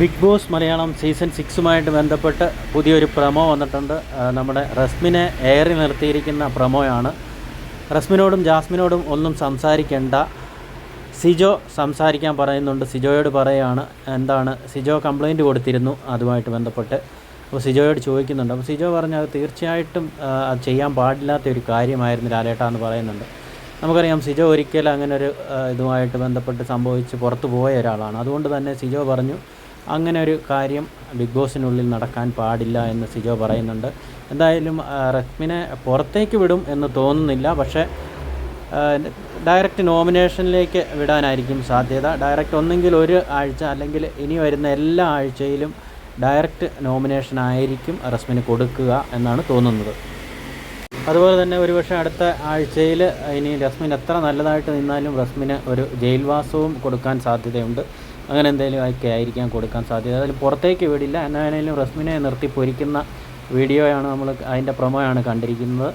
Big Boss Malayalam season സിക്സുമായിട്ട് ബന്ധപ്പെട്ട് പുതിയൊരു പ്രമോ വന്നിട്ടുണ്ട്. നമ്മുടെ റസ്മിനെ ഏറി നിർത്തിയിരിക്കുന്ന പ്രമോയാണ്. റസ്മിനോടും ജാസ്മിനോടും ഒന്നും സംസാരിക്കേണ്ട. സിജോ സംസാരിക്കാൻ പറയുന്നുണ്ട്. സിജോയോട് പറയുകയാണ് എന്താണ് സിജോ കംപ്ലൈന്റ് കൊടുത്തിരുന്നു അതുമായിട്ട് ബന്ധപ്പെട്ട്. അപ്പോൾ സിജോയോട് ചോദിക്കുന്നുണ്ട്. അപ്പോൾ സിജോ പറഞ്ഞു അത് തീർച്ചയായിട്ടും അത് ചെയ്യാൻ പാടില്ലാത്ത ഒരു കാര്യമായിരുന്നു ലാലേട്ട എന്ന് പറയുന്നുണ്ട്. നമുക്കറിയാം സിജോ ഒരിക്കലും അങ്ങനെ ഒരു ഇതുമായിട്ട് ബന്ധപ്പെട്ട് സംഭവിച്ച് പുറത്തു പോയ ഒരാളാണ്. അതുകൊണ്ട് തന്നെ സിജോ പറഞ്ഞു അങ്ങനെ ഒരു കാര്യം ബിഗ് ബോസിനുള്ളിൽ നടക്കാൻ പാടില്ല എന്ന് സിജോ പറയുന്നുണ്ട്. എന്തായാലും റഹ്മിനെ പുറത്തേക്ക് വിടും എന്ന് തോന്നുന്നില്ല. പക്ഷേ ഡയറക്റ്റ് നോമിനേഷനിലേക്ക് വിടാനായിരിക്കും സാധ്യത. ഡയറക്റ്റ് ഒന്നെങ്കിൽ ഒരു ആഴ്ച അല്ലെങ്കിൽ ഇനി വരുന്ന എല്ലാ ആഴ്ചയിലും ഡയറക്റ്റ് നോമിനേഷൻ ആയിരിക്കും റസ്മിന് കൊടുക്കുക എന്നാണ് തോന്നുന്നത്. അതുപോലെ തന്നെ ഒരുപക്ഷെ അടുത്ത ആഴ്ചയിൽ ഇനി റസ്മിൻ എത്ര നല്ലതായിട്ട് നിന്നാലും റസ്മിന് ഒരു ജയിൽവാസവും കൊടുക്കാൻ സാധ്യതയുണ്ട്. അങ്ങനെ എന്തെങ്കിലും ഒക്കെ ആയിരിക്കാം കൊടുക്കാൻ സാധ്യത. അതിൽ പുറത്തേക്ക് വിടില്ല. എന്നാണേലും റസ്മിനെ നിർത്തി പൊരിക്കുന്ന വീഡിയോയാണ് നമ്മൾ അതിന്റെ പ്രൊമോയാണ് കണ്ടിരിക്കുന്നത്.